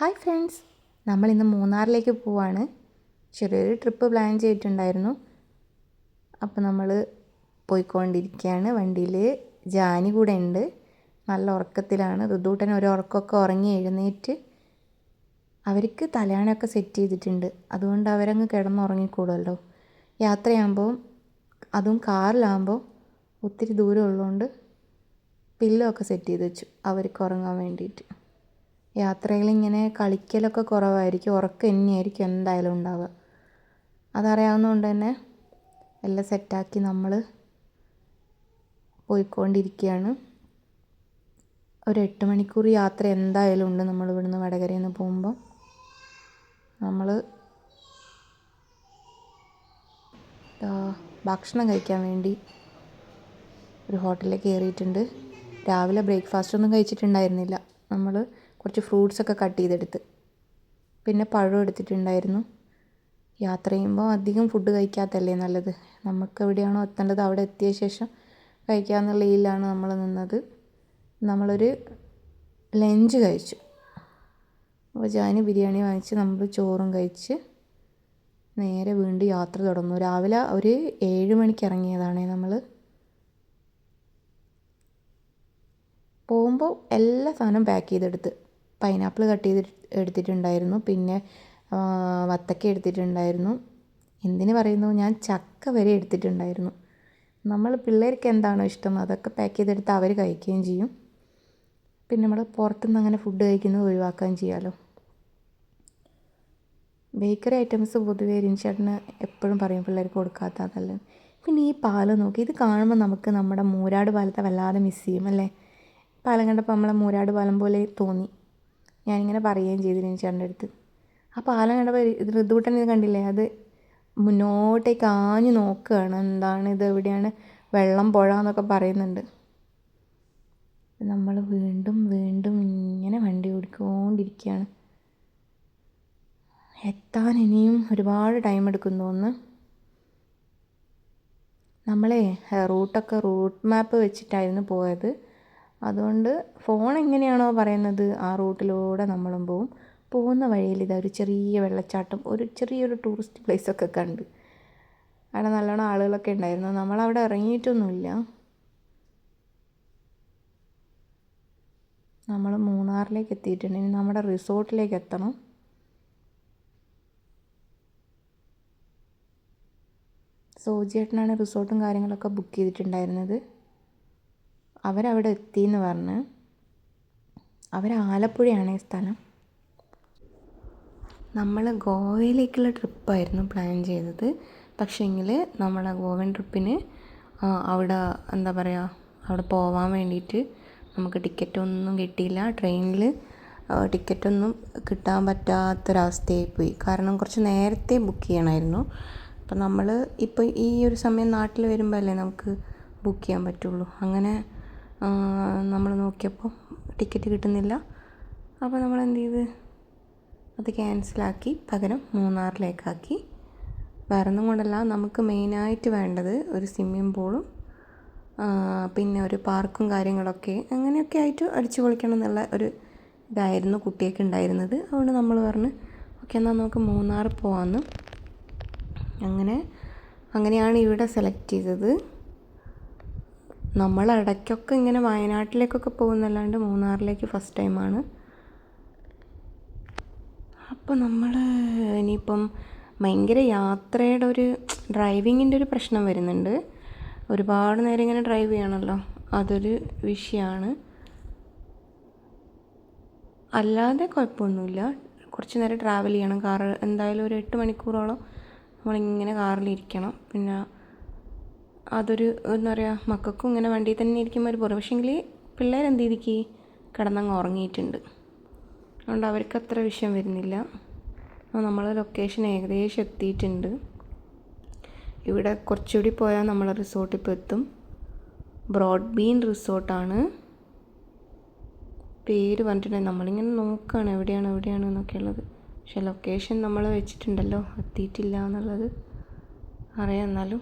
Hi friends. നമ്മൾ ഇന്ന് മൂന്നാറിലേക്ക് പോവാണ്. ചെറിയൊരു ട്രിപ്പ് പ്ലാൻ ചെയ്തിട്ടുണ്ടായിരുന്നു. അപ്പോൾ നമ്മൾ പോയിക്കൊണ്ടിരിക്കുകയാണ്. വണ്ടിയിൽ ജാനി കൂടെ ഉണ്ട്. നല്ല ഉറക്കത്തിലാണ്. ഋതുട്ടൻ ഒരു ഉറക്കമൊക്കെ ഉറങ്ങി എഴുന്നേറ്റ് അവർക്ക് തലയാണയൊക്കെ സെറ്റ് ചെയ്തിട്ടുണ്ട്. അതുകൊണ്ട് അവരങ്ങ് കിടന്നുറങ്ങിക്കൂടുമല്ലോ യാത്രയാകുമ്പോൾ അതും കാറിലാകുമ്പോൾ ഒത്തിരി ദൂരം ഉള്ളതുകൊണ്ട് പില്ലോ ഒക്കെ സെറ്റ് ചെയ്ത് വെച്ചു. അവർക്ക് ഉറങ്ങാൻ വേണ്ടിയിട്ട്. യാത്രയിൽ ഇങ്ങനെ കളിക്കലൊക്കെ കുറവായിരിക്കും. ഉറക്കം തന്നെയായിരിക്കും എന്തായാലും ഉണ്ടാവുക. അതറിയാവുന്നതുകൊണ്ട് തന്നെ എല്ലാം സെറ്റാക്കി നമ്മൾ പോയിക്കൊണ്ടിരിക്കുകയാണ്. ഒരു എട്ട് മണിക്കൂർ യാത്ര എന്തായാലും ഉണ്ട് നമ്മൾ ഇവിടുന്ന് വടകരയിൽ നിന്ന് പോകുമ്പോൾ നമ്മൾ ഭക്ഷണം കഴിക്കാൻ വേണ്ടി ഒരു ഹോട്ടലിൽ കയറിയിട്ടുണ്ട്. രാവിലെ ബ്രേക്ക്ഫാസ്റ്റ് ഒന്നും കഴിച്ചിട്ടുണ്ടായിരുന്നില്ല. നമ്മൾ കുറച്ച് ഫ്രൂട്ട്സൊക്കെ കട്ട് ചെയ്തെടുത്ത്. പിന്നെ പഴം എടുത്തിട്ടുണ്ടായിരുന്നു. യാത്ര ചെയ്യുമ്പോൾ അധികം ഫുഡ് കഴിക്കാത്തല്ലേ നല്ലത്? നമുക്ക് എവിടെയാണോ എത്തേണ്ടത് അവിടെ എത്തിയ ശേഷം കഴിക്കാമെന്നുള്ള ഇതിലാണ് നമ്മൾ നിന്നത്. നമ്മളൊരു ലഞ്ച് കഴിച്ചു. അപ്പോൾ ഞാൻ ബിരിയാണി വാങ്ങിച്ച് നമ്മൾ ചോറും കഴിച്ച് നേരെ വീണ്ടും യാത്ര തുടർന്നു രാവിലെ ഒരു ഏഴ് മണിക്ക് ഇറങ്ങിയതാണേ നമ്മൾ. പോകുമ്പോൾ എല്ലാ സാധനവും പാക്ക് ചെയ്തെടുത്ത്. പൈനാപ്പിൾ കട്ട് ചെയ്ത് എടുത്തിട്ടുണ്ടായിരുന്നു. പിന്നെ വത്തക്ക എടുത്തിട്ടുണ്ടായിരുന്നു. എന്തിന് പറയുന്നു? ഞാൻ ചക്ക വരെ എടുത്തിട്ടുണ്ടായിരുന്നു. നമ്മൾ പിള്ളേർക്ക് എന്താണോ ഇഷ്ടം അതൊക്കെ പാക്ക് ചെയ്തെടുത്ത് അവർ കഴിക്കുകയും ചെയ്യും. പിന്നെ നമ്മൾ പുറത്തുനിന്ന് അങ്ങനെ ഫുഡ് കഴിക്കുന്നത് ഒഴിവാക്കുകയും ചെയ്യാമല്ലോ ബേക്കറി ഐറ്റംസ് പൊതുവേ റിൻചേട്ടന് എപ്പോഴും പറയും പിള്ളേർക്ക് കൊടുക്കാത്തതല്ല പിന്നെ ഈ പാൽ നോക്കി ഇത് കാണുമ്പോൾ നമുക്ക് നമ്മുടെ മൂരാട് പാലത്തെ വല്ലാതെ മിസ് ചെയ്യും അല്ലേ? പാലം കണ്ടപ്പോൾ നമ്മളെ മൂരാട് പാലം പോലെ തോന്നി. ഞാനിങ്ങനെ പറയുകയും ചെയ്തിരുന്നു ചേട്ടന്റെ അടുത്ത്. ആ പാലം കണ്ടപ്പോൾ ഇത് കണ്ടില്ലേ? അത് മുന്നോട്ടേക്ക് ആഞ്ഞു നോക്കുകയാണ്. എന്താണ് ഇത്? എവിടെയാണ്? വെള്ളം പുഴ എന്നൊക്കെ പറയുന്നുണ്ട്. നമ്മൾ വീണ്ടും വീണ്ടും ഇങ്ങനെ വണ്ടി ഓടിക്കൊണ്ടിരിക്കുകയാണ്. എത്താൻ ഇനിയും ഒരുപാട് ടൈം എടുക്കും തോന്നുന്നു. നമ്മളെ റൂട്ടൊക്കെ റൂട്ട് മാപ്പ് വെച്ചിട്ടായിരുന്നു പോയത്. അതുകൊണ്ട് ഫോൺ എങ്ങനെയാണോ പറയുന്നത് ആ റൂട്ടിലൂടെ നമ്മളും പോവും. പോകുന്ന വഴിയിൽ ഇതാ ഒരു ചെറിയ വെള്ളച്ചാട്ടം ഒരു ചെറിയൊരു ടൂറിസ്റ്റ് പ്ലേസൊക്കെ കണ്ട്. അവിടെ നല്ലോണം ആളുകളൊക്കെ ഉണ്ടായിരുന്നു. നമ്മളവിടെ ഇറങ്ങിയിട്ടൊന്നുമില്ല. നമ്മൾ മൂന്നാറിലേക്ക് എത്തിയിട്ടുണ്ട്. ഇനി നമ്മുടെ റിസോർട്ടിലേക്ക് എത്തണം. സോജിയേട്ടനാണ് റിസോർട്ടും കാര്യങ്ങളൊക്കെ ബുക്ക് ചെയ്തിട്ടുണ്ടായിരുന്നത്. അവരവിടെ എത്തിയെന്ന് പറഞ്ഞ് അവർ ആലപ്പുഴയാണ് ഈ സ്ഥലം. നമ്മൾ ഗോവയിലേക്കുള്ള ട്രിപ്പായിരുന്നു പ്ലാൻ ചെയ്തത്. പക്ഷേങ്കിൽ നമ്മളെ ഗോവൻ ട്രിപ്പിന് അവിടെ എന്താ പറയുക അവിടെ പോവാൻ വേണ്ടിയിട്ട് നമുക്ക് ടിക്കറ്റൊന്നും കിട്ടിയില്ല. ട്രെയിനിൽ ടിക്കറ്റൊന്നും കിട്ടാൻ പറ്റാത്തൊരവസ്ഥയായി പോയി കാരണം കുറച്ച് നേരത്തെ ബുക്ക് ചെയ്യണമായിരുന്നു അപ്പം നമ്മൾ ഇപ്പോൾ ഈ ഒരു സമയം നാട്ടിൽ വരുമ്പോഴല്ലേ നമുക്ക് ബുക്ക് ചെയ്യാൻ പറ്റുള്ളൂ. അങ്ങനെ നമ്മൾ നോക്കിയപ്പോൾ ടിക്കറ്റ് കിട്ടുന്നില്ല. അപ്പോൾ നമ്മൾ എന്ത് ചെയ്ത്? അത് ക്യാൻസലാക്കി പകരം മൂന്നാറിലേക്കാക്കി. വേറെ ഒന്നും കൊണ്ടല്ല നമുക്ക് മെയിനായിട്ട് വേണ്ടത് ഒരു സ്വിമ്മിംഗ് പൂളും പിന്നെ ഒരു പാർക്കും കാര്യങ്ങളൊക്കെ അങ്ങനെയൊക്കെ ആയിട്ട് അടിച്ചു പൊളിക്കണം എന്നുള്ള ഒരു ഇതായിരുന്നു കുട്ടിയൊക്കെ ഉണ്ടായിരുന്നത്. അതുകൊണ്ട് നമ്മൾ പറഞ്ഞ് ഓക്കെ എന്നാൽ നമുക്ക് മൂന്നാർ പോകാമെന്ന് അങ്ങനെ അങ്ങനെയാണ് ഇവിടെ സെലക്ട് ചെയ്തത്. നമ്മൾ ഇടയ്ക്കൊക്കെ ഇങ്ങനെ വയനാട്ടിലേക്കൊക്കെ പോകുന്നല്ലാണ്ട് മൂന്നാറിലേക്ക് ഫസ്റ്റ് ടൈമാണ് അപ്പോൾ നമ്മൾ ഇനിയിപ്പം ഭയങ്കര യാത്രയുടെ ഒരു ഡ്രൈവിങ്ങിന്റെ ഒരു പ്രശ്നം വരുന്നുണ്ട്. ഒരുപാട് നേരം ഇങ്ങനെ ഡ്രൈവ് ചെയ്യണമല്ലോ അതൊരു വിഷയമാണ് അല്ലാതെ കുഴപ്പമൊന്നുമില്ല. കുറച്ച് നേരം ട്രാവൽ ചെയ്യണം. കാർ എന്തായാലും ഒരു എട്ട് മണിക്കൂറോളം നമ്മളിങ്ങനെ കാറിലിരിക്കണം പിന്നെ അതൊരു എന്താ പറയുക മക്കൾക്കും ഇങ്ങനെ വണ്ടിയിൽ തന്നെ ഇരിക്കുമ്പോൾ ഒരു ബോറ് പക്ഷേങ്കിൽ പിള്ളേരെന്ത് കിടന്നങ്ങ് ഉറങ്ങിയിട്ടുണ്ട്. അതുകൊണ്ട് അവർക്ക് അത്ര വിഷയം വരുന്നില്ല. നമ്മൾ ലൊക്കേഷൻ ഏകദേശം എത്തിയിട്ടുണ്ട്. ഇവിടെ കുറച്ചുകൂടി പോയാൽ നമ്മൾ റിസോർട്ടിൽ ഇപ്പോൾ എത്തും. ബ്രോഡ് ബീൻ റിസോർട്ടാണ് പേര് പറഞ്ഞിട്ടുണ്ടെങ്കിൽ നമ്മളിങ്ങനെ നോക്കുകയാണ് എവിടെയാണ് എവിടെയാണ് എന്നൊക്കെ ഉള്ളത് പക്ഷെ ലൊക്കേഷൻ നമ്മൾ വെച്ചിട്ടുണ്ടല്ലോ എത്തിയിട്ടില്ല എന്നുള്ളത് അറിയാം എന്നാലും.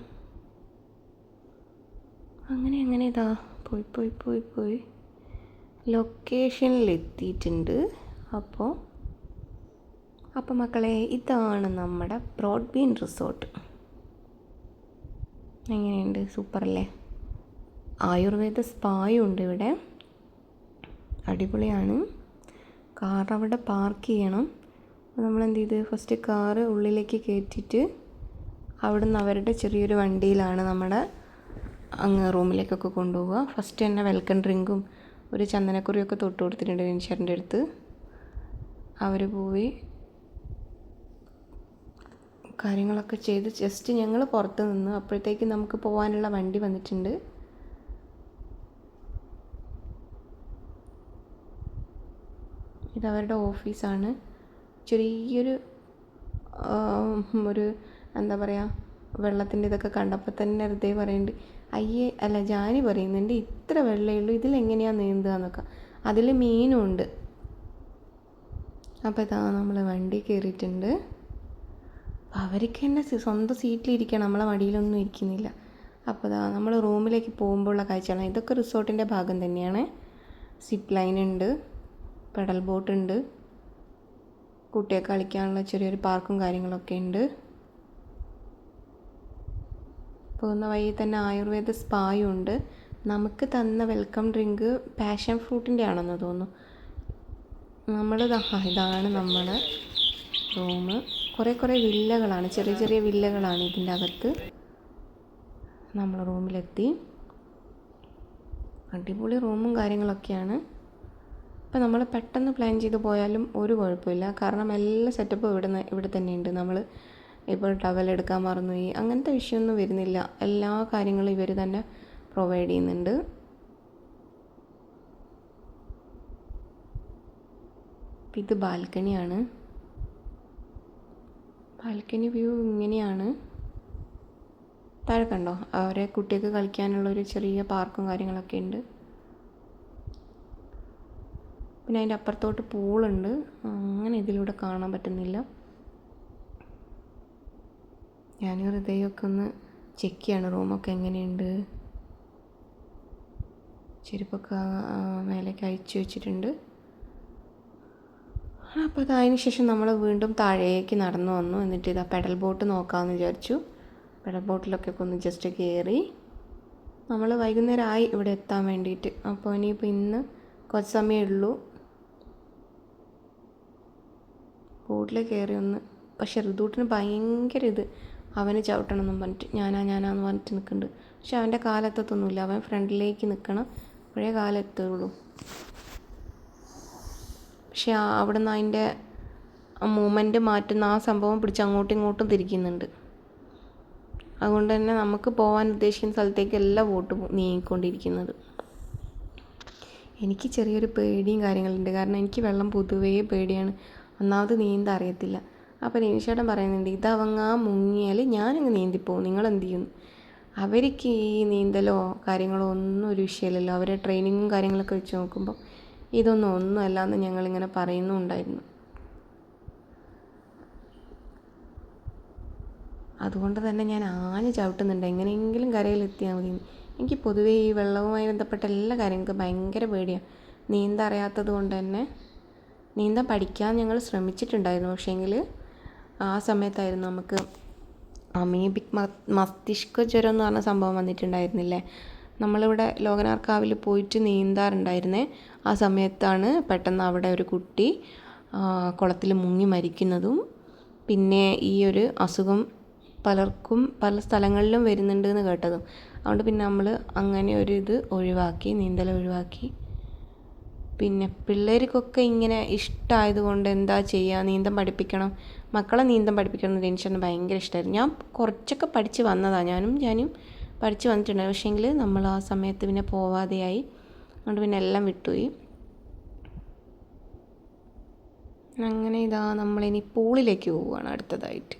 അങ്ങനെ അങ്ങനെ ഇതാ. പോയി പോയി പോയി പോയി. ലൊക്കേഷനിൽ എത്തിയിട്ടുണ്ട് അപ്പോൾ അപ്പം മക്കളെ ഇതാണ് നമ്മുടെ ബ്രോഡ് ബീൻ റിസോർട്ട്. എങ്ങനെയുണ്ട്? സൂപ്പറല്ലേ? ആയുർവേദ സ്പായും ഉണ്ട് ഇവിടെ. അടിപൊളിയാണ്. കാർ അവിടെ പാർക്ക് ചെയ്യണം. അപ്പോൾ നമ്മൾ എന്ത് ചെയ്ത്? ഫസ്റ്റ് കാറ് ഉള്ളിലേക്ക് കയറ്റിയിട്ട് അവിടുന്ന് അവരുടെ ചെറിയൊരു വണ്ടിയിലാണ് നമ്മുടെ അങ്ങ് റൂമിലേക്കൊക്കെ കൊണ്ടുപോവുക. ഫസ്റ്റ് തന്നെ വെൽക്കം ഡ്രിങ്കും ഒരു ചന്ദനക്കുറിയൊക്കെ തൊട്ട് കൊടുത്തിട്ടുണ്ട് നിൻഷറിന്റെ അടുത്ത്. അവർ പോയി കാര്യങ്ങളൊക്കെ ചെയ്ത് ജസ്റ്റ് ഞങ്ങൾ പുറത്ത് നിന്ന് അപ്പോഴത്തേക്ക് നമുക്ക് പോകാനുള്ള വണ്ടി വന്നിട്ടുണ്ട്. ഇതവരുടെ ഓഫീസാണ്. ചെറിയൊരു ഒരു എന്താ പറയുക വെള്ളത്തിന്റെ ഇതൊക്കെ കണ്ടപ്പോൾ തന്നെ ഹൃദയം പറയുന്നുണ്ട്. അയ്യേ അല്ല ജാനി പറയുന്നുണ്ട് ഇത്ര വെള്ളമേ ഇതിലെങ്ങനെയാണ് നീന്തുക എന്നൊക്കെ. അതിൽ മീനും ഉണ്ട് അപ്പോൾ ഇതാ നമ്മൾ വണ്ടി കയറിയിട്ടുണ്ട് അവർക്ക് തന്നെ സ്വന്തം സീറ്റിലിരിക്കണം നമ്മളെ മടിയിലൊന്നും ഇരിക്കുന്നില്ല. അപ്പോൾ ഇതാ നമ്മൾ റൂമിലേക്ക് പോകുമ്പോഴുള്ള കാഴ്ചയാണ്. ഇതൊക്കെ റിസോർട്ടിന്റെ ഭാഗം തന്നെയാണ്. സിപ്പ് ലൈൻ ഉണ്ട് പെഡൽ ബോട്ട് ഉണ്ട് കുട്ടിയെ കളിക്കാനുള്ള ചെറിയൊരു പാർക്കും കാര്യങ്ങളൊക്കെ ഉണ്ട്. പോകുന്ന വഴി തന്നെ ആയുർവേദ സ്പായും ഉണ്ട് നമുക്ക് തന്ന വെൽക്കം ഡ്രിങ്ക് പാഷൻ ഫ്രൂട്ടിന്റെ ആണെന്ന് തോന്നുന്നു. നമ്മൾ ഇതാണ് നമ്മൾ റൂം. കുറേ കുറേ വില്ലകളാണ് ചെറിയ ചെറിയ വില്ലകളാണ് ഇതിന്റെ അകത്ത്. നമ്മൾ റൂമിലെത്തി. അടിപൊളി റൂമും കാര്യങ്ങളൊക്കെയാണ്. ഇപ്പം നമ്മൾ പെട്ടെന്ന് പ്ലാൻ ചെയ്ത് പോയാലും ഒരു കുഴപ്പമില്ല. കാരണം എല്ലാ സെറ്റപ്പും ഇവിടെ ഇവിടെ തന്നെയുണ്ട്. നമ്മൾ ഇപ്പോൾ ടവൽ എടുക്കാൻ മറന്നുപോയി. അങ്ങനത്തെ വിഷയമൊന്നും വരുന്നില്ല. എല്ലാ കാര്യങ്ങളും ഇവർ തന്നെ പ്രൊവൈഡ് ചെയ്യുന്നുണ്ട്. ഇത് ബാൽക്കണിയാണ്. ബാൽക്കണി വ്യൂ ഇങ്ങനെയാണ്. താഴെ കണ്ടോ? അവരെ കുട്ടികൾക്ക് കളിക്കാനുള്ള ഒരു ചെറിയ പാർക്കും കാര്യങ്ങളൊക്കെ ഉണ്ട്. പിന്നെ അതിന്റെ അപ്പുറത്തോട്ട് പൂളുണ്ട്. അങ്ങനെ ഇതിലൂടെ കാണാൻ പറ്റുന്നില്ല. ഞാൻ ഹൃദയമൊക്കെ ഒന്ന് ചെക്ക് ചെയ്യാണ്. റൂമൊക്കെ എങ്ങനെയുണ്ട്? ചെരുപ്പൊക്കെ മേലേക്ക് അയച്ചു വെച്ചിട്ടുണ്ട്. അപ്പോൾ അതിന് ശേഷം നമ്മൾ വീണ്ടും താഴേക്ക് നടന്നു വന്നു. എന്നിട്ട് ഇതാ പെഡൽ ബോട്ട് നോക്കാമെന്ന് വിചാരിച്ചു. പെഡൽ ബോട്ടിലൊക്കെ ഒന്ന് ജസ്റ്റ് കയറി നമ്മൾ വൈകുന്നേരം ആയി ഇവിടെ എത്താൻ വേണ്ടിയിട്ട്. അപ്പോൾ ഇനിയിപ്പോൾ ഇന്ന് കുറച്ച് സമയമേ ഉള്ളൂ. ബോട്ടിൽ കയറി ഒന്ന്. പക്ഷെ ഋതുട്ടിന് ഭയങ്കര ഇത്. അവന് ചവിട്ടണം എന്നും പറഞ്ഞിട്ട് ഞാനാ ഞാനാന്ന് പറഞ്ഞിട്ട് നിൽക്കുന്നുണ്ട്. പക്ഷെ അവന്റെ കാലെത്തത്തൊന്നുമില്ല. അവൻ ഫ്രണ്ടിലേക്ക് നിൽക്കണം. അപ്പോഴേ കാലെത്തുള്ളൂ. പക്ഷെ അവിടെ നിന്ന് അതിന്റെ മൂമെന്റ് മാറ്റുന്ന ആ സംഭവം പിടിച്ച് അങ്ങോട്ടും ഇങ്ങോട്ടും തിരിക്കുന്നുണ്ട്. അതുകൊണ്ട് തന്നെ നമുക്ക് പോകാൻ ഉദ്ദേശിക്കുന്ന സ്ഥലത്തേക്കല്ല വോട്ട് നീങ്ങിക്കൊണ്ടിരിക്കുന്നത്. എനിക്ക് ചെറിയൊരു പേടിയും കാര്യങ്ങളുണ്ട്. കാരണം എനിക്ക് വെള്ളം പൊതുവേ പേടിയാണ്. ഒന്നാമത് നീന്താൻ അറിയത്തില്ല. അപ്പോൾ രനീഷേട്ടൻ പറയുന്നുണ്ട് ഇതവങ്ങ മുങ്ങിയാൽ ഞാനങ്ങ് നീന്തിപ്പോവും. നിങ്ങൾ എന്ത് ചെയ്യുന്നു അവർക്ക് ഈ നീന്തലോ കാര്യങ്ങളോ ഒന്നും ഒരു വിഷയമല്ലല്ലോ. അവരെ ട്രെയിനിങ്ങും കാര്യങ്ങളൊക്കെ വെച്ച് നോക്കുമ്പോൾ ഇതൊന്നും ഒന്നുമല്ല എന്ന് ഞങ്ങളിങ്ങനെ പറയുന്നുണ്ടായിരുന്നു. അതുകൊണ്ട് തന്നെ ഞാൻ ആഞ്ഞ് ചവിട്ടുന്നുണ്ട്. എങ്ങനെയെങ്കിലും കരയിലെത്തിയാൽ മതി. എനിക്ക് പൊതുവേ ഈ വെള്ളവുമായി ബന്ധപ്പെട്ട എല്ലാ കാര്യങ്ങൾക്കും ഭയങ്കര പേടിയാണ് നീന്താൻ അറിയാത്തത് കൊണ്ട് തന്നെ നീന്താൻ പഠിക്കാൻ ഞങ്ങൾ ശ്രമിച്ചിട്ടുണ്ടായിരുന്നു. പക്ഷേങ്കിൽ ആ സമയത്തായിരുന്നു നമുക്ക് അമീബിക് മസ്തിഷ്ക ജ്വരം എന്ന് പറഞ്ഞ സംഭവം വന്നിട്ടുണ്ടായിരുന്നില്ലേ? നമ്മളിവിടെ ലോകനാർക്കാവിൽ പോയിട്ട് നീന്താറുണ്ടായിരുന്നേ. ആ സമയത്താണ് പെട്ടെന്ന് അവിടെ ഒരു കുട്ടി കുളത്തിൽ മുങ്ങി മരിക്കുന്നതും പിന്നെ ഈ ഒരു അസുഖം പലർക്കും പല സ്ഥലങ്ങളിലും വരുന്നുണ്ട് എന്ന് കേട്ടതും. അതുകൊണ്ട് പിന്നെ നമ്മൾ അങ്ങനെ ഒരു ഇത് ഒഴിവാക്കി നീന്തൽ ഒഴിവാക്കി പിന്നെ പിള്ളേർക്കൊക്കെ ഇങ്ങനെ ഇഷ്ടമായതുകൊണ്ട് എന്താ ചെയ്യുക? നീന്തം പഠിപ്പിക്കണം. മക്കളെ നീന്തം പഠിപ്പിക്കണം എന്ന് ഭയങ്കര ഇഷ്ടമായിരുന്നു ഞാൻ കുറച്ചൊക്കെ പഠിച്ച് വന്നതാണ് ഞാനും ഞാനും പഠിച്ച് വന്നിട്ടുണ്ട് പക്ഷേങ്കിൽ നമ്മൾ ആ സമയത്ത് പിന്നെ പോവാതെയായി. അതുകൊണ്ട് പിന്നെ എല്ലാം വിട്ടുപോയി. അങ്ങനെ ഇതാ നമ്മളിനി പൂളിലേക്ക് പോവുകയാണ് അടുത്തതായിട്ട്.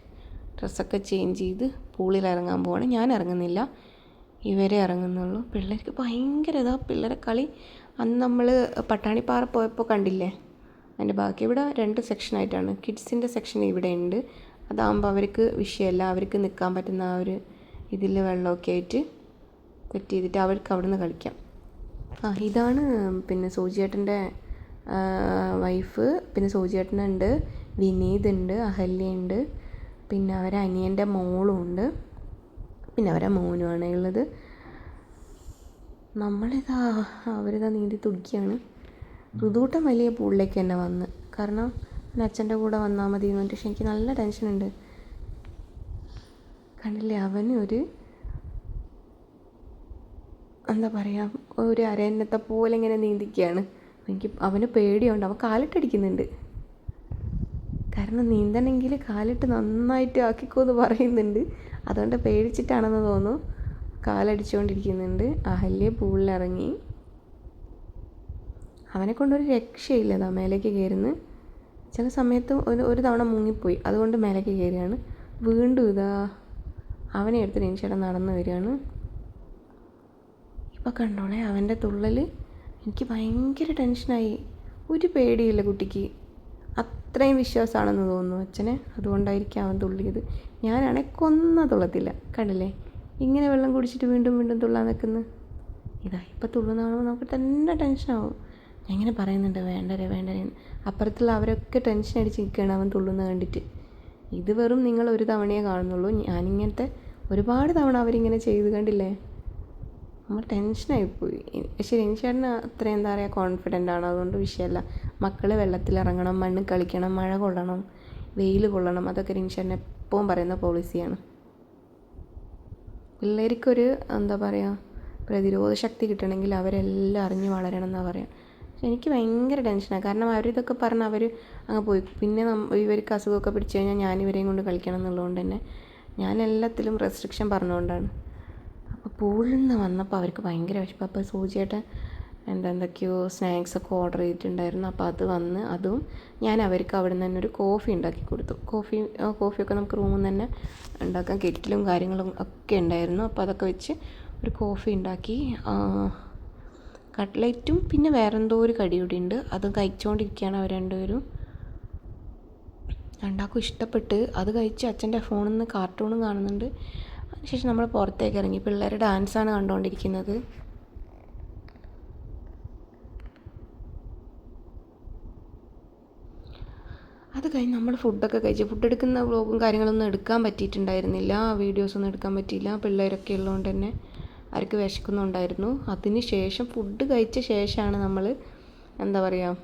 ഡ്രസ്സൊക്കെ ചേഞ്ച് ചെയ്ത് പൂളിൽ ഇറങ്ങാൻ പോവാണ്. ഞാൻ ഇറങ്ങുന്നില്ല. ഇവരെ ഇറങ്ങുന്നുള്ളൂ. പിള്ളേർക്ക് ഭയങ്കര ഇതാ. പിള്ളേരെ കളി അന്ന് നമ്മൾ പട്ടാണിപ്പാറ പോയപ്പോൾ കണ്ടില്ലേ? അതിന്റെ ബാക്കി ഇവിടെ രണ്ട് സെക്ഷനായിട്ടാണ് കിഡ്സിന്റെ സെക്ഷൻ ഇവിടെ ഉണ്ട്. അതാകുമ്പോൾ അവർക്ക് വിഷയമല്ല അവർക്ക് നിൽക്കാൻ പറ്റുന്ന ആ ഒരു ഇതിൽ വെള്ളമൊക്കെ ആയിട്ട് സെറ്റ് ചെയ്തിട്ട് അവർക്ക് അവിടെ നിന്ന് കളിക്കാം. ആ ഇതാണ് പിന്നെ സോജിയേട്ടന്റെ വൈഫ് പിന്നെ സോജിയേട്ടനുണ്ട് വിനീത് ഉണ്ട് അഹല്യുണ്ട് പിന്നെ അവരെ അനിയന്റെ മോളും ഉണ്ട്. പിന്നെ അവരെ മോനുമാണ് ഉള്ളത്. നമ്മളിതാ അവരിതാ നീന്തി തുടിക്കുകയാണ് ഋതുട്ടം വലിയ പൂളിലേക്ക് തന്നെ വന്ന്. കാരണം അച്ഛന്റെ കൂടെ വന്നാൽ മതി എന്ന് പക്ഷെ എനിക്ക് നല്ല ടെൻഷനുണ്ട് കണ്ടില്ലേ അവന് ഒരു എന്താ പറയുക ഒരു അരയന്നത്തെ പോലെ ഇങ്ങനെ നീന്തിക്കുകയാണ് എനിക്ക് അവന് പേടിയുണ്ട്. അവൻ കാലിട്ടടിക്കുന്നുണ്ട് കാരണം നീന്തണമെങ്കിൽ കാലിട്ട് നന്നായിട്ട് ആക്കിക്കോ എന്ന് പറയുന്നുണ്ട്. അതുകൊണ്ട് പേടിച്ചിട്ടാണെന്ന് തോന്നുന്നു. കാലടിച്ചുകൊണ്ടിരിക്കുന്നുണ്ട്. അഹല്യ പൂളിലിറങ്ങി. അവനെ കൊണ്ടൊരു രക്ഷയില്ല അതാ മേലേക്ക് കയറുന്നു ചില സമയത്ത് ഒരു ഒരു തവണ മുങ്ങിപ്പോയി. അതുകൊണ്ട് മേലേക്ക് കയറിയാണ് വീണ്ടും ഇതാ അവനെ എടുത്ത് നിമിഷം നടന്നു വരികയാണ്. ഇപ്പം കണ്ടോളെ അവന്റെ തുള്ളൽ എനിക്ക് ഭയങ്കര ടെൻഷനായി. ഒരു പേടിയില്ല കുട്ടിക്ക്. അത്രയും വിശ്വാസമാണെന്ന് തോന്നുന്നു അച്ഛനെ. അതുകൊണ്ടായിരിക്കും അവൻ തുള്ളിയത്. ഞാനാണെങ്കിൽ കൊന്ന തുള്ളത്തില്ല. കണ്ടില്ലേ? ഇങ്ങനെ വെള്ളം കുടിച്ചിട്ട് വീണ്ടും വീണ്ടും തുള്ളാൻ നിൽക്കുന്നു. ഇതാ ഇപ്പം തുള്ളുന്നാണോ നമുക്ക് തന്നെ ടെൻഷനാവും ഞാൻ ഇങ്ങനെ പറയുന്നുണ്ട് വേണ്ടരെ വേണ്ടരെ അപ്പുറത്തുള്ള അവരൊക്കെ ടെൻഷൻ അടിച്ച് നിൽക്കുകയാണ് അവൻ തുള്ളുന്നത് കണ്ടിട്ട്. ഇത് വെറും നിങ്ങൾ ഒരു തവണയേ കാണുന്നുള്ളൂ. ഞാനിങ്ങനത്തെ ഒരുപാട് തവണ അവരിങ്ങനെ ചെയ്ത് കണ്ടില്ലേ? നമ്മൾ ടെൻഷനായിപ്പോയി പക്ഷേ രഞ്ജിച്ചേട്ടന് അത്ര എന്താ പറയുക കോൺഫിഡന്റ് ആണ്. അതുകൊണ്ട് വിഷയമല്ല. മക്കൾ വെള്ളത്തിലിറങ്ങണം മണ്ണ് കളിക്കണം മഴ കൊള്ളണം വെയിൽ കൊള്ളണം. അതൊക്കെ രഞ്ജിച്ചേട്ടൻ എപ്പോഴും പറയുന്ന പോളിസിയാണ് പിള്ളേർക്കൊരു എന്താ പറയുക പ്രതിരോധ ശക്തി കിട്ടണമെങ്കിൽ അവരെല്ലാം അറിഞ്ഞ് വളരണം എന്നാണ് പക്ഷെ എനിക്ക് ഭയങ്കര ടെൻഷനാണ് കാരണം അവരിതൊക്കെ പറഞ്ഞ് അവർ അങ്ങ് പോയി. പിന്നെ ഇവർക്ക് അസുഖമൊക്കെ പിടിച്ചു കഴിഞ്ഞാൽ ഞാൻ ഇവരെയും കൊണ്ട് കളിക്കണം എന്നുള്ളതുകൊണ്ട് തന്നെ ഞാൻ എല്ലാത്തിലും റെസ്ട്രിക്ഷൻ പറഞ്ഞുകൊണ്ടാണ്. അപ്പോൾ പൂളിൽ നിന്ന് വന്നപ്പോൾ അവർക്ക് ഭയങ്കര വിശപ്പ്. അപ്പോൾ സൂചിയേട്ടൻ എന്താ എന്തൊക്കെയോ സ്നാക്സൊക്കെ ഓർഡർ ചെയ്തിട്ടുണ്ടായിരുന്നു. അപ്പോൾ അത് വന്ന് അതും ഞാൻ അവർക്ക് അവിടെ നിന്ന് തന്നെ ഒരു കോഫി ഉണ്ടാക്കി കൊടുത്തു. കോഫി കോഫിയൊക്കെ നമുക്ക് റൂമിൽ നിന്ന് തന്നെ ഉണ്ടാക്കാൻ കെറ്റിലും കാര്യങ്ങളും ഒക്കെ ഉണ്ടായിരുന്നു. അപ്പോൾ അതൊക്കെ വെച്ച് ഒരു കോഫി ഉണ്ടാക്കി. കട്ട്ലറ്റും പിന്നെ വേറെന്തോ ഒരു കടി കൂടി ഉണ്ട്. അതും കഴിച്ചുകൊണ്ടിരിക്കുകയാണ് അവർ രണ്ടുപേരും. രണ്ടാൾക്കും ഇഷ്ടപ്പെട്ട് അത് കഴിച്ച് അച്ഛന്റെ ഫോണിൽ നിന്ന് കാർട്ടൂണും കാണുന്നുണ്ട്. അതിനുശേഷം നമ്മൾ പുറത്തേക്ക് ഇറങ്ങി. പിള്ളേർ ഡാൻസാണ് കണ്ടുകൊണ്ടിരിക്കുന്നത് അത് കഴിഞ്ഞ് നമ്മൾ ഫുഡൊക്കെ കഴിച്ച് ഫുഡ് എടുക്കുന്ന വ്ളോഗും കാര്യങ്ങളൊന്നും എടുക്കാൻ പറ്റിയിട്ടുണ്ടായിരുന്നില്ല. വീഡിയോസൊന്നും എടുക്കാൻ പറ്റിയില്ല. പിള്ളേരൊക്കെ ഉള്ളതുകൊണ്ട് തന്നെ അവർക്ക് വിശക്കുന്നുണ്ടായിരുന്നു അതിന് ശേഷം ഫുഡ് കഴിച്ച ശേഷമാണ് നമ്മൾ എന്താ പറയുക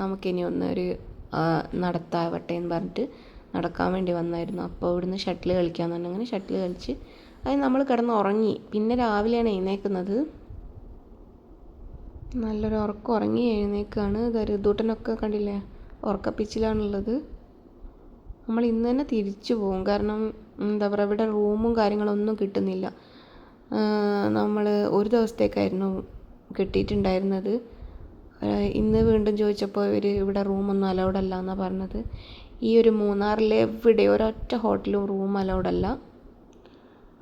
നമുക്കിനി ഒന്ന് ഒരു നടത്താവട്ടെ എന്ന് പറഞ്ഞിട്ട് നടക്കാൻ വേണ്ടി വന്നായിരുന്നു. അപ്പോൾ ഇവിടുന്ന് ഷട്ടിൽ കളിക്കാമെന്ന് പറഞ്ഞു അങ്ങനെ ഷട്ടിൽ കളിച്ച് അത് നമ്മൾ കിടന്ന് ഉറങ്ങി പിന്നെ രാവിലെയാണ് എഴുന്നേക്കുന്നത്. നല്ലൊരു ഉറക്കം ഉറങ്ങി എഴുന്നേക്കാണ്. ദരിദൂട്ടനൊക്കെ കണ്ടില്ലേ? ഉറക്കപ്പിച്ചിലാണുള്ളത്. നമ്മൾ ഇന്ന് തന്നെ തിരിച്ചു പോകും. കാരണം എന്താ പറയുക ഇവിടെ റൂമും കാര്യങ്ങളൊന്നും കിട്ടുന്നില്ല. നമ്മൾ ഒരു ദിവസത്തേക്കായിരുന്നു കിട്ടിയിട്ടുണ്ടായിരുന്നത്. ഇന്ന് വീണ്ടും ചോദിച്ചപ്പോൾ ഇവർ ഇവിടെ റൂമൊന്നും അലൗഡ് അല്ല എന്നാണ് പറഞ്ഞത്. ഈ ഒരു മൂന്നാറിൽ എവിടെ ഒരൊറ്റ ഹോട്ടലും റൂം അലൗഡ് അല്ല.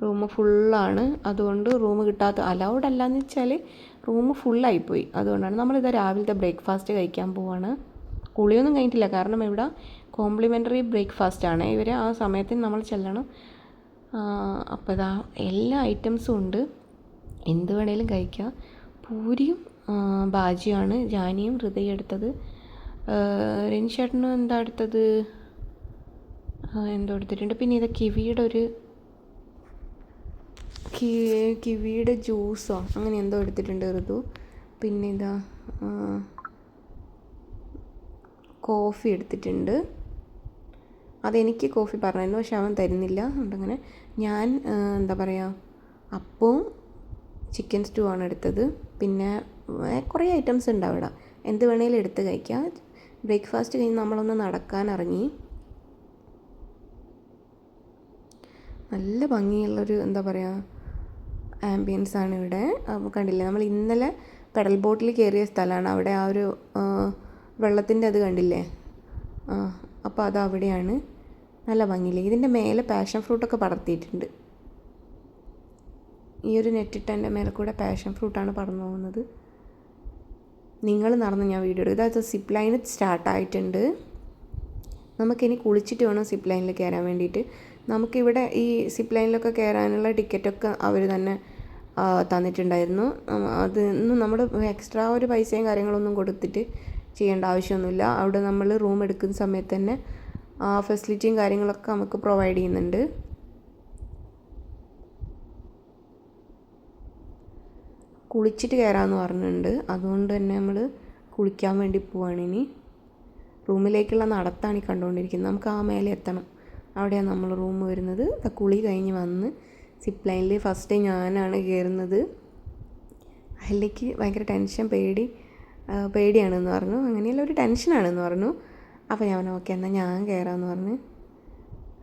റൂം ഫുള്ളാണ്. അതുകൊണ്ട് റൂം കിട്ടാത്ത അലൗഡ് അല്ല എന്ന് വെച്ചാൽ റൂം ഫുള്ളായിപ്പോയി. അതുകൊണ്ടാണ് നമ്മളിത് രാവിലത്തെ ബ്രേക്ക്ഫാസ്റ്റ് കഴിക്കാൻ പോവാണ്. കുളിയൊന്നും കഴിഞ്ഞിട്ടില്ല. കാരണം ഇവിടെ കോംപ്ലിമെന്ററി ബ്രേക്ക്ഫാസ്റ്റ് ആണ്. ഇവർ ആ സമയത്തിന് നമ്മൾ ചെല്ലണം. അപ്പോൾ ഇതാ എല്ലാ ഐറ്റംസും ഉണ്ട്. എന്ത് വേണേലും കഴിക്കാം. പൂരിയും ബാജിയാണ്. ജാനിയും ഹൃദയം എടുത്തത്. രനിഷേട്ടനും എന്താ എടുത്തത്? എന്തോ എടുത്തിട്ടുണ്ട്. പിന്നെ ഇതാ കിവിയുടെ ഒരു കിവിയുടെ ജ്യൂസോ അങ്ങനെ എന്തോ എടുത്തിട്ടുണ്ട് ഋതു. പിന്നെ ഇതാ കോഫി എടുത്തിട്ടുണ്ട്. അതെനിക്ക് കോഫി പറഞ്ഞായിരുന്നു പക്ഷെ അവൻ തരുന്നില്ല. അതുകൊണ്ടങ്ങനെ ഞാൻ എന്താ പറയുക അപ്പവും ചിക്കൻ സ്റ്റൂ ആണ് എടുത്തത്. പിന്നെ കുറേ ഐറ്റംസ് ഉണ്ട് അവിടെ. എന്ത് വേണേലും എടുത്ത് കഴിക്കാം. ബ്രേക്ക്ഫാസ്റ്റ് കഴിഞ്ഞ് നമ്മളൊന്ന് നടക്കാൻ ഇറങ്ങി. നല്ല ഭംഗിയുള്ളൊരു എന്താ പറയുക ആംബിയൻസ് ആണ് ഇവിടെ. കണ്ടില്ലേ? നമ്മൾ ഇന്നലെ പെഡൽ ബോട്ടിൽ കയറിയ സ്ഥലമാണ്. അവിടെ ആ ഒരു വെള്ളത്തിന്റെ അത് കണ്ടില്ലേ? ആ അപ്പോൾ അത് അവിടെയാണ്. നല്ല ഭംഗിയില്ലേ? ഇതിന്റെ മേലെ പാഷൻ ഫ്രൂട്ടൊക്കെ പടർത്തിയിട്ടുണ്ട്. ഈ ഒരു നെറ്റിട്ടന്റെ മേലെ കൂടെ പാഷൻ ഫ്രൂട്ടാണ് പടർന്നു പോകുന്നത്. നിങ്ങൾ നടന്ന് ഞാൻ വീഡിയോ എടുക്കും. ഇതായത് സിപ്പ് ലൈൻ സ്റ്റാർട്ടായിട്ടുണ്ട് നമുക്കിനി കുളിച്ചിട്ട് വേണം സിപ്പ് ലൈനിൽ കയറാൻ വേണ്ടിയിട്ട്. നമുക്കിവിടെ ഈ സിപ്പ് ലൈനിലൊക്കെ കയറാനുള്ള ടിക്കറ്റൊക്കെ അവർ തന്നെ തന്നിട്ടുണ്ടായിരുന്നു. അതിന്ന് നമ്മൾ എക്സ്ട്രാ ഒരു പൈസയും കാര്യങ്ങളൊന്നും കൊടുത്തിട്ട് ചെയ്യേണ്ട ആവശ്യമൊന്നുമില്ല. അവിടെ നമ്മൾ റൂം എടുക്കുന്ന സമയത്ത് തന്നെ ആ ഫെസിലിറ്റിയും കാര്യങ്ങളൊക്കെ നമുക്ക് പ്രൊവൈഡ് ചെയ്യുന്നുണ്ട്. കുളിച്ചിട്ട് കയറാമെന്ന് പറഞ്ഞിട്ടുണ്ട്. അതുകൊണ്ട് തന്നെ നമ്മൾ കുളിക്കാൻ വേണ്ടി പോവാണ് ഇനി. റൂമിലേക്കുള്ള നടത്താണ് ഈ കണ്ടുകൊണ്ടിരിക്കുന്നത്. നമുക്ക് ആ മേലെ എത്തണം. അവിടെയാണ് നമ്മൾ റൂം വരുന്നത്. കുളി കഴിഞ്ഞ് വന്ന് സിപ്പ് ലൈനിൽ ഫസ്റ്റ് ഞാനാണ് കയറുന്നത്. അതിലേക്ക് ഭയങ്കര ടെൻഷൻ പേടി. പേടിയാണെന്ന് പറഞ്ഞു. അങ്ങനെയല്ല ഒരു ടെൻഷനാണെന്ന് പറഞ്ഞു. അപ്പോൾ ഞാൻ ഓക്കെ എന്നാൽ ഞാൻ കയറാമെന്ന് പറഞ്ഞു.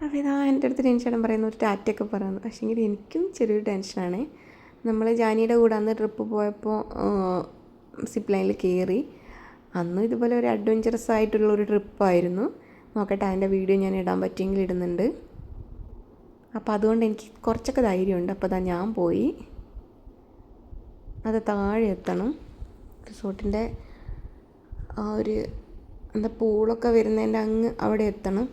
അപ്പോൾ ഇതാ എന്റെ അടുത്ത് ടെൻഷൻ പറയുന്ന ഒരു ടാറ്റൊക്കെ പറയുന്നു. പക്ഷേ എങ്കിൽ എനിക്കും ചെറിയൊരു ടെൻഷനാണ്. നമ്മൾ ജാനിയുടെ കൂടെ അന്ന് ട്രിപ്പ് പോയപ്പോൾ സിപ്പ് ലൈനിൽ കയറി അന്നും ഇതുപോലെ ഒരു അഡ്വഞ്ചറസ് ആയിട്ടുള്ള ഒരു ട്രിപ്പായിരുന്നു നോക്കട്ടെ അതിന്റെ വീഡിയോ ഞാൻ ഇടാൻ പറ്റിയെങ്കിൽ ഇടുന്നുണ്ട്. അപ്പോൾ അതുകൊണ്ട് എനിക്ക് കുറച്ചൊക്കെ ധൈര്യമുണ്ട്. അപ്പോൾ അതാ ഞാൻ പോയി. അത് താഴെ എത്തണം. റിസോർട്ടിന്റെ ആ ഒരു എന്താ പൂളൊക്കെ വരുന്നതിന്റെ അങ്ങ് അവിടെ എത്തണം.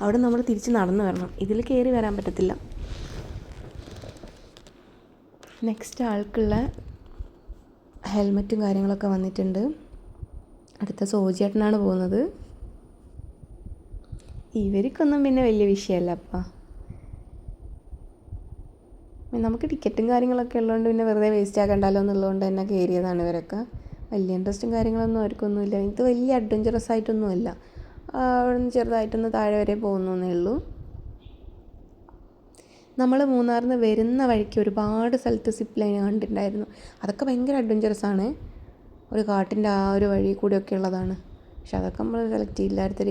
അവിടെ നമ്മൾ തിരിച്ച് നടന്നു വരണം. ഇതിൽ കയറി വരാൻ പറ്റത്തില്ല. നെക്സ്റ്റ് ആൾക്കുള്ള ഹെൽമറ്റും കാര്യങ്ങളൊക്കെ വന്നിട്ടുണ്ട്. അടുത്ത സോജിയേട്ടനാണ് പോകുന്നത്. ഇവർക്കൊന്നും പിന്നെ വലിയ വിഷയമല്ല അപ്പം. നമുക്ക് ടിക്കറ്റും കാര്യങ്ങളൊക്കെ ഉള്ളതുകൊണ്ട് പിന്നെ വെറുതെ വേസ്റ്റ് ആക്കണ്ടല്ലോ എന്നുള്ളതുകൊണ്ട് തന്നെ കയറിയതാണ് ഇവരൊക്കെ. വലിയ ഇൻട്രസ്റ്റും കാര്യങ്ങളൊന്നും അവർക്കൊന്നുമില്ല. ഇത് വലിയ അഡ്വഞ്ചറസ് ആയിട്ടൊന്നുമല്ല. അവിടെ നിന്ന് ചെറുതായിട്ടൊന്ന് താഴെ വരെ പോകുന്നേ ഉള്ളൂ. നമ്മൾ മൂന്നാറിൽ നിന്ന് വരുന്ന വഴിക്ക് ഒരുപാട് സ്ഥലത്ത് സിപ്പ് ലൈൻ കണ്ടിട്ടുണ്ടായിരുന്നു. അതൊക്കെ ഭയങ്കര അഡ്വഞ്ചറസ് ആണ്. ഒരു കാട്ടിന്റെ ആ ഒരു വഴി കൂടിയൊക്കെ ഉള്ളതാണ്. പക്ഷെ അതൊക്കെ നമ്മൾ സെലക്ട് ചെയ്യില്ല. അടുത്ത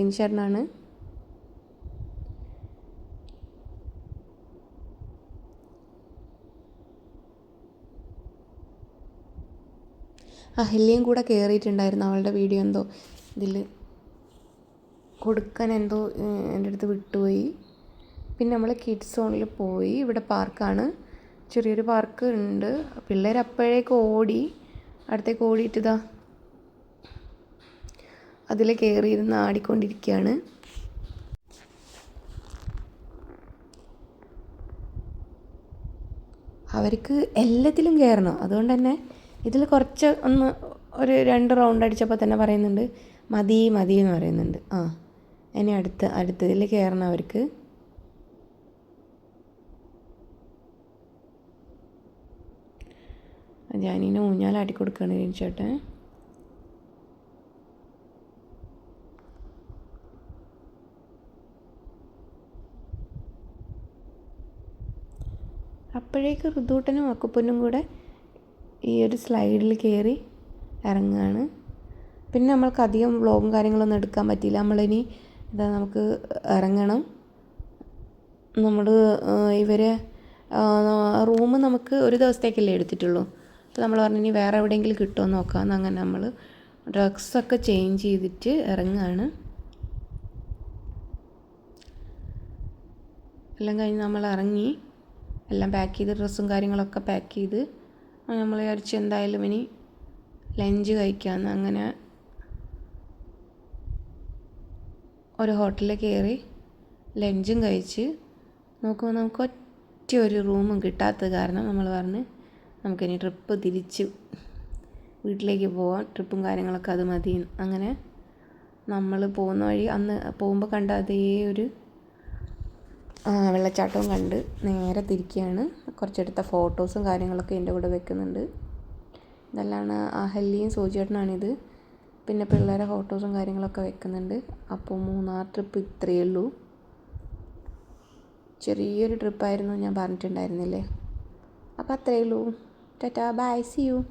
അഹല്യയും കൂടെ കയറിയിട്ടുണ്ടായിരുന്നു അവളുടെ വീഡിയോ എന്തോ. ഇതിൽ കൊടുക്കാൻ എന്തോ എന്റെ അടുത്ത് വിട്ടുപോയി. പിന്നെ നമ്മൾ കിഡ്സ് സോണിൽ പോയി. ഇവിടെ പാർക്കാണ്. ചെറിയൊരു പാർക്ക് ഉണ്ട്. പിള്ളേർ അപ്പോഴേക്ക് ഓടി അടുത്തേക്ക് ഓടിയിട്ടിതാ അതിൽ കയറിയിരുന്ന് ആടിക്കൊണ്ടിരിക്കുകയാണ് അവർക്ക് എല്ലാത്തിലും കയറണം അതുകൊണ്ട് തന്നെ ഇതിൽ കുറച്ച് ഒന്ന് ഒരു രണ്ട് റൗണ്ട് അടിച്ചപ്പോൾ തന്നെ പറയുന്നുണ്ട് മതി മതി എന്ന് പറയുന്നുണ്ട്. ആ ഇനി അടുത്ത അടുത്തതിൽ കയറണം അവർക്ക് ഞാനിങ്ങനെ ഊഞ്ഞാലാട്ടി കൊടുക്കുകയാണ് ചേട്ടൻ. അപ്പോഴേക്ക് ഋതുട്ടനും അക്കുപ്പനും കൂടെ ഈ ഒരു സ്ലൈഡിൽ കയറി ഇറങ്ങുകയാണ് പിന്നെ നമ്മൾക്ക് അധികം വ്ളോഗും കാര്യങ്ങളൊന്നും എടുക്കാൻ പറ്റിയില്ല. നമ്മളിനി എന്താ നമുക്ക് ഇറങ്ങണം. നമ്മൾ ഇവരെ റൂം നമുക്ക് ഒരു ദിവസത്തേക്കല്ലേ എടുത്തിട്ടുള്ളൂ. അപ്പോൾ നമ്മൾ പറഞ്ഞു ഇനി വേറെ എവിടെയെങ്കിലും കിട്ടുമോ നോക്കാമെന്ന് അങ്ങനെ നമ്മൾ ഡ്രഗ്സൊക്കെ ചേഞ്ച് ചെയ്തിട്ട് ഇറങ്ങുകയാണ് എല്ലാം കഴിഞ്ഞ് നമ്മൾ ഇറങ്ങി. എല്ലാം പാക്ക് ചെയ്ത് ഡ്രസ്സും കാര്യങ്ങളൊക്കെ പാക്ക് ചെയ്ത് നമ്മൾ വിചാരിച്ച് എന്തായാലും ഇനി ലഞ്ച് കഴിക്കാമെന്ന് അങ്ങനെ ഒരു ഹോട്ടലിൽ കയറി ലഞ്ചും കഴിച്ച് നോക്കുമ്പോൾ നമുക്ക് ഒറ്റ ഒരു റൂമും കിട്ടാത്തത് കാരണം നമ്മൾ പറഞ്ഞ് നമുക്കിനി ട്രിപ്പ് തിരിച്ച് വീട്ടിലേക്ക് പോവാം ട്രിപ്പും കാര്യങ്ങളൊക്കെ അത് മതി അങ്ങനെ നമ്മൾ പോകുന്ന വഴി അന്ന് പോകുമ്പോൾ കണ്ട അതേ ഒരു വെള്ളച്ചാട്ടവും കണ്ട് നേരെ തിരിക്കുകയാണ്. കുറച്ചെടുത്ത ഫോട്ടോസും കാര്യങ്ങളൊക്കെ എന്റെ കൂടെ വെക്കുന്നുണ്ട്. ഇതെല്ലാം അഹല്യയും സൂചിയേട്ടനാണിത്. പിന്നെ പിള്ളേരെ ഫോട്ടോസും കാര്യങ്ങളൊക്കെ വെക്കുന്നുണ്ട്. അപ്പോൾ മൂന്നാർ ട്രിപ്പ് ഇത്രയേ ഉള്ളൂ. ചെറിയൊരു ട്രിപ്പായിരുന്നു ഞാൻ പറഞ്ഞിട്ടുണ്ടായിരുന്നില്ലേ? അപ്പോൾ അത്രയേ ഉള്ളൂ. Tata bye see you.